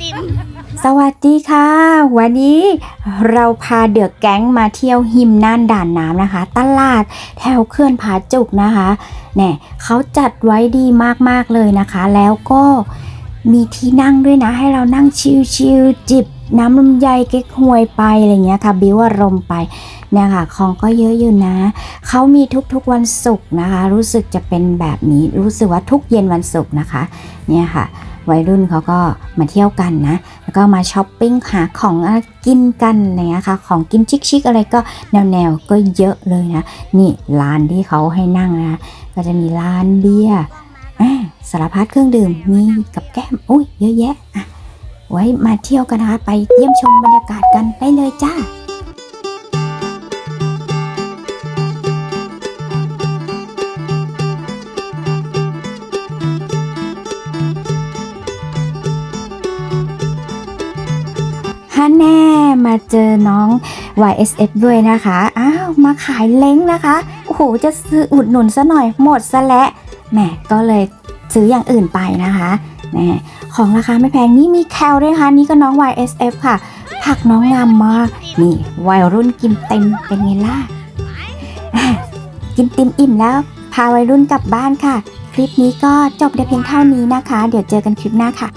ติมสวัสดีค่ะ วันนี้เราพาเดือกแก๊งมาเที่ยวหิมน่านด่านน้ำนะคะ ตลาดแถวเขื่อนผาจุกนะคะเนี่ยเขาจัดไว้ดีมากๆเลยนะคะ แล้วก็มีที่นั่งด้วยนะ ให้เรานั่งชิลๆจิบ น้ำลำไยเก๊กฮวยไปอะไรเงี้ยค่ะ บิวอารมณ์ไปเนี่ยค่ะของก็เยอะอยู่นะ เขามีทุกๆวันศุกร์นะคะ รู้สึกจะเป็นแบบนี้รู้สึกว่าทุกเย็นวันศุกร์นะคะเนี่ยค่ะวัยรุ่นเขาก็มาเที่ยวกันนะ แล้วก็มาช้อปปิ้งหาของกินกันอะไรเงี้ยค่ะของกินชิคๆอะไรก็แนวๆก็เยอะเลยนะ นี่ร้านที่เขาให้นั่งนะ ก็จะมีร้านเบียร์อ่าสารพัดเครื่องดื่มมีกับแก้มอุ้ยเยอะแยะอะ ไว้มาเที่ยวกันนะคะไปเยี่ยมชมบรรยากาศกันได้เลยจ้าฮันแน่มาเจอน้อง YSF ด้วยนะคะ อ้าว มาขายเล้งนะคะ โอ้โห จะซื้ออุดหนุนซะหน่อยหมดซะและแหมก็เลย ซื้ออย่างอื่นไปนะคะนะของราคาไม่แพงนี่มีแคลด้วยค่ะนี่ก็น้อง YSF ค่ะ ผักน้องงามมาก นี่วัยรุ่นกินเต็มเป็นไงล่ะ กินเต็มอิ่มแล้ว พาวัยรุ่นกลับบ้านค่ะ คลิปนี้ก็จบได้เพียงเท่านี้นะคะ เดี๋ยวเจอกันคลิปหน้าค่ะ